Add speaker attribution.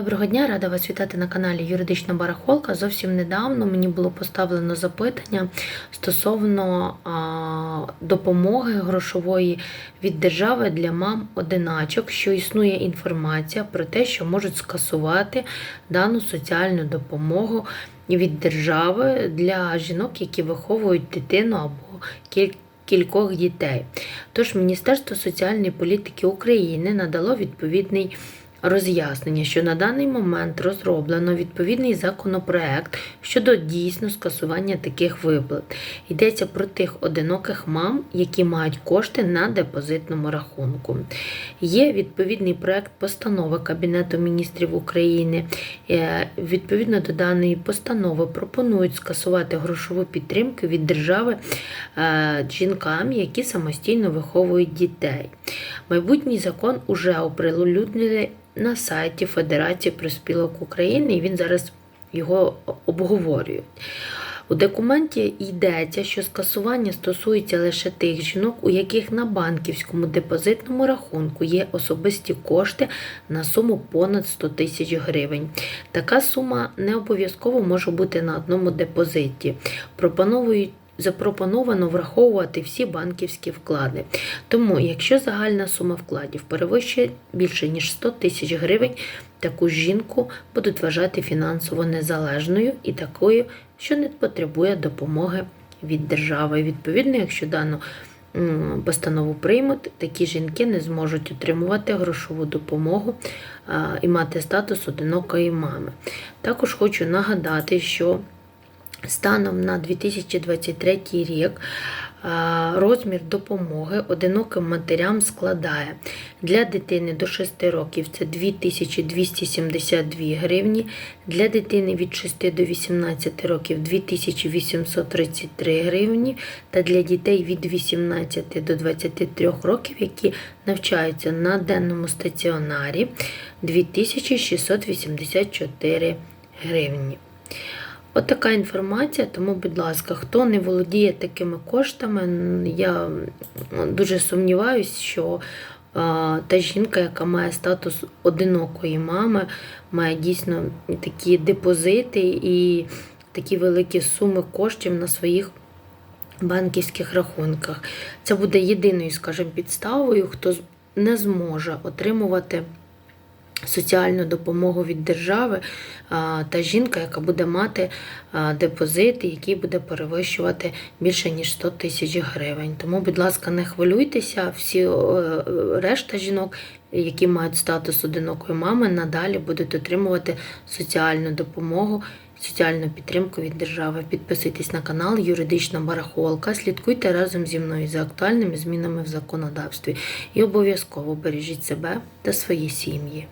Speaker 1: Доброго дня, рада вас вітати на каналі Юридична Барахолка. Зовсім недавно мені було поставлено запитання стосовно допомоги грошової від держави для мам одиначок, що існує інформація про те, що можуть скасувати дану соціальну допомогу від держави для жінок, які виховують дитину або кіль- кількох дітей. Тож Міністерство соціальної політики України надало відповідний роз'яснення, що на даний момент розроблено відповідний законопроект щодо дійсно скасування таких виплат. Йдеться про тих одиноких мам, які мають кошти на депозитному рахунку. Є відповідний проект постанови Кабінету міністрів України. Е, Відповідно до даної постанови пропонують скасувати грошову підтримку від держави е, жінкам, які самостійно виховують дітей. Майбутній закон уже оприлюднили на сайті Федерації проспілок України, і він зараз його обговорюють. У документі йдеться, що скасування стосується лише тих жінок, у яких на банківському депозитному рахунку є особисті кошти на суму понад 100 тисяч гривень. Така сума не обов'язково може бути на одному депозиті. Пропонують Запропоновано враховувати всі банківські вклади. Тому, якщо загальна сума вкладів перевищує більше ніж 100 тисяч гривень, таку жінку будуть вважати фінансово незалежною і такою, що не потребує допомоги від держави. Відповідно, якщо дану постанову приймуть, такі жінки не зможуть отримувати грошову допомогу і мати статус одинокої мами. Також хочу нагадати, що Станом на 2023 рік розмір допомоги одиноким матерям складає для дитини до 6 років це 2272 гривні, для дитини від 6 до 18 років 2833 гривні, та для дітей від 18 до 23 років, які навчаються на денному стаціонарі 2684 гривні. От така інформація, тому, будь ласка, хто не володіє такими коштами, я дуже сумніваюся, що та жінка, яка має статус одинокої мами, має дійсно такі депозити і такі великі суми коштів на своїх банківських рахунках. Це буде єдиною, скажімо, підставою, хто не зможе отримувати соціальну допомогу від держави та жінка, яка буде мати депозит, який буде перевищувати більше ніж 100 тисяч гривень. Тому, будь ласка, не хвилюйтеся, всі е, решта жінок, які мають статус одинокої мами, надалі будуть отримувати соціальну допомогу. Соціальну підтримку від держави. Підписуйтесь на канал Юридична Барахолка. Слідкуйте разом зі мною за актуальними змінами в законодавстві. І обов'язково бережіть себе та свої сім'ї.